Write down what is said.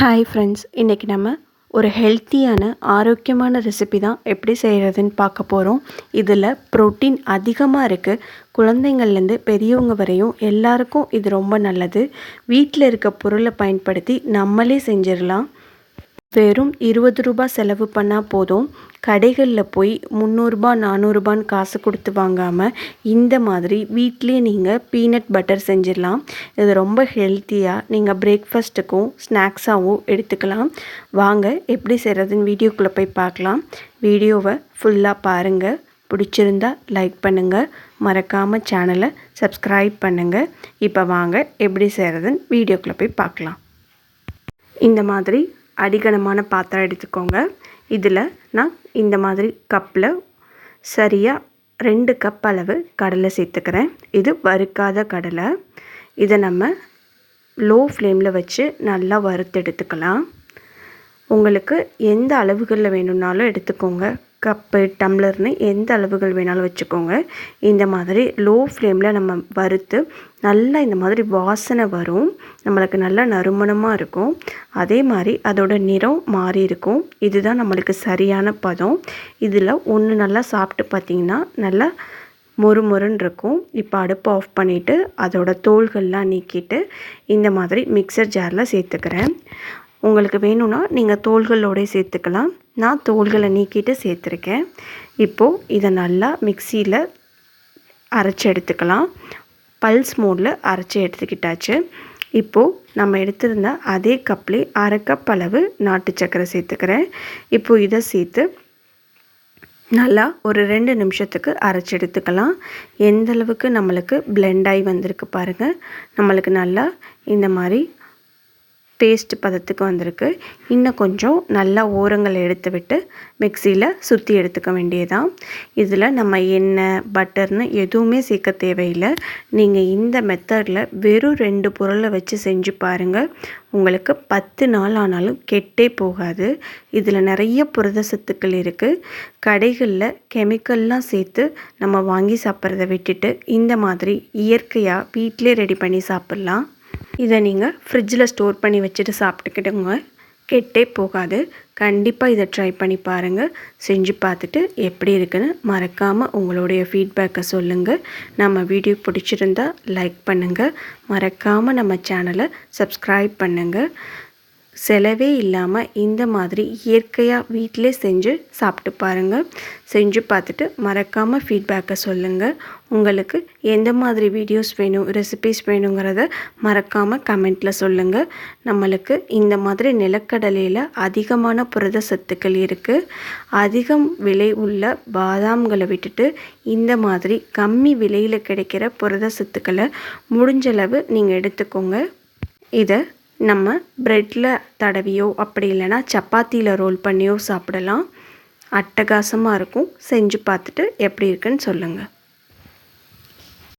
Hi friends இன்றைக்கி நம்ம ஒரு ஹெல்த்தியான ஆரோக்கியமான ரெசிபி தான் எப்படி செய்கிறதுன்னு பார்க்க போகிறோம் இதில் ப்ரோட்டீன் அதிகமாக இருக்குது குழந்தைங்கள்லேருந்து பெரியவங்க வரையும் எல்லாருக்கும் இது ரொம்ப நல்லது. வீட்டில் இருக்க பொருளை பயன்படுத்தி நம்மளே செஞ்சிடலாம். வெறும் இருபது ரூபா செலவு பண்ணால் போதும். கடைகளில் போய் முந்நூறுரூபா நானூறுரூபான்னு காசு கொடுத்து வாங்காமல் இந்த மாதிரி வீட்லேயே நீங்கள் பீனட் பட்டர் செஞ்சிடலாம். இது ரொம்ப ஹெல்த்தியாக நீங்கள் பிரேக்ஃபாஸ்ட்டுக்கும் ஸ்நாக்ஸாகவும் எடுத்துக்கலாம். வாங்க எப்படி செய்கிறதுன்னு வீடியோக்குள்ளே போய் பார்க்கலாம். வீடியோவை ஃபுல்லாக பாருங்கள் பிடிச்சிருந்தா லைக் பண்ணுங்கள் மறக்காமல் சேனலை சப்ஸ்கிரைப் பண்ணுங்கள் இப்போ வாங்க எப்படி செய்கிறதுன்னு வீடியோக்குள்ளே போய் பார்க்கலாம். இந்த மாதிரி அடிகனமான பாத்திரம் எடுத்துக்கோங்க. இதில் நான் இந்த மாதிரி கப்பில் சரியாக ரெண்டு கப் அளவு கடலை சேர்த்துக்கிறேன். இது வறுக்காத கடலை. இதை நம்ம லோ ஃப்ளேமில் வச்சு நல்லா வறுத்து எடுத்துக்கலாம். உங்களுக்கு எந்த அளவுகளில் வேணும்னாலும் எடுத்துக்கோங்க. கப்பு டம்ளர்னு எந்த அளவுகள் வேணாலும் வச்சுக்கோங்க. இந்த மாதிரி லோ ஃப்ளேமில் நம்ம வறுத்து நல்லா இந்த மாதிரி வாசனை வரும். நம்மளுக்கு நல்லா நறுமணமாக இருக்கும். அதே மாதிரி அதோட நிறம் மாறி இருக்கும். இதுதான் நம்மளுக்கு சரியான பதம். இதில் ஒன்று நல்லா சாப்பிட்டு பார்த்திங்கன்னா நல்லா மொறு மொறுன்னு இருக்கும். இப்போ அடுப்பை ஆஃப் பண்ணிவிட்டு அதோட தோள்கள்லாம் நீக்கிட்டு இந்த மாதிரி மிக்சர் ஜாரில் சேர்த்துக்கிறேன். உங்களுக்கு வேணும்னா நீங்கள் தோள்களோடய சேர்த்துக்கலாம். நான் தோள்களை நீக்கிட்டு சேர்த்துருக்கேன். இப்போது இதை நல்லா மிக்சியில் அரைச்சி எடுத்துக்கலாம். பல்ஸ் மோடில் அரைச்சி எடுத்துக்கிட்டாச்சு. இப்போது நம்ம எடுத்திருந்த அதே கப்லேயே அரை கப் அளவு நாட்டு சக்கரை சேர்த்துக்கிறேன். இப்போது இதை சேர்த்து நல்லா ஒரு ரெண்டு நிமிஷத்துக்கு அரைச்சி எடுத்துக்கலாம். எந்தளவுக்கு நம்மளுக்கு ப்ளெண்ட் பிளெண்டாகி வந்திருக்கு பாருங்கள் நம்மளுக்கு நல்லா இந்த மாதிரி பேஸ்ட் பதத்துக்கு வந்திருக்கு. இன்னும் கொஞ்சம் நல்லா ஓரங்களை எடுத்து விட்டு மிக்சியில் சுற்றி எடுத்துக்க வேண்டியதான் இதில் நம்ம எண்ணெய் பட்டர்னு எதுவுமே சேர்க்க தேவையில்லை. நீங்கள் இந்த மெத்தடில் வெறும் ரெண்டு பொருளை வச்சு செஞ்சு பாருங்கள் உங்களுக்கு பத்து நாள் ஆனாலும் கெட்டே போகாது. இதில் நிறைய புரத சத்துக்கள் இருக்குது கடைகளில் கெமிக்கல்லாம் சேர்த்து நம்ம வாங்கி சாப்பிட்றத விட்டுட்டு இந்த மாதிரி இயற்கையாக வீட்டிலே ரெடி பண்ணி சாப்பிட்லாம். இதை நீங்கள் ஃப்ரிட்ஜில் ஸ்டோர் பண்ணி வச்சுட்டு சாப்பிட்டுக்கிட்டுங்க. கெட்டே போகாது. கண்டிப்பாக இதை ட்ரை பண்ணி பாருங்கள் செஞ்சு பார்த்துட்டு எப்படி இருக்குன்னு மறக்காமல் உங்களுடைய ஃபீட்பேக்கை சொல்லுங்கள் நம்ம வீடியோ பிடிச்சிருந்தா லைக் பண்ணுங்கள் மறக்காமல் நம்ம சேனலை சப்ஸ்கிரைப் பண்ணுங்கள் செலவே இல்லாமல் இந்த மாதிரி இயற்கையாக வீட்டிலே செஞ்சு சாப்பிட்டு பாருங்கள் செஞ்சு பார்த்துட்டு மறக்காமல் ஃபீட்பேக்கை சொல்லுங்கள் உங்களுக்கு எந்த மாதிரி வீடியோஸ் வேணும் ரெசிபீஸ் வேணுங்கிறத மறக்காமல் கமெண்ட்டில் சொல்லுங்கள் நம்மளுக்கு இந்த மாதிரி நிலக்கடலையில் அதிகமான புரத சத்துக்கள் இருக்குது அதிகம் விலை உள்ள பாதாம்களை விட்டுட்டு இந்த மாதிரி கம்மி விலையில் கிடைக்கிற புரத சத்துக்களை முடிஞ்சளவு நீங்கள் எடுத்துக்கோங்க. இதை நம்ம ப்ரெட்டில் தடவியோ அப்படி இல்லைனா சப்பாத்தியில் ரோல் பண்ணியோ சாப்பிடலாம். அட்டகாசமாக இருக்கும். செஞ்சு பார்த்துட்டு எப்படி இருக்குன்னு சொல்லுங்கள்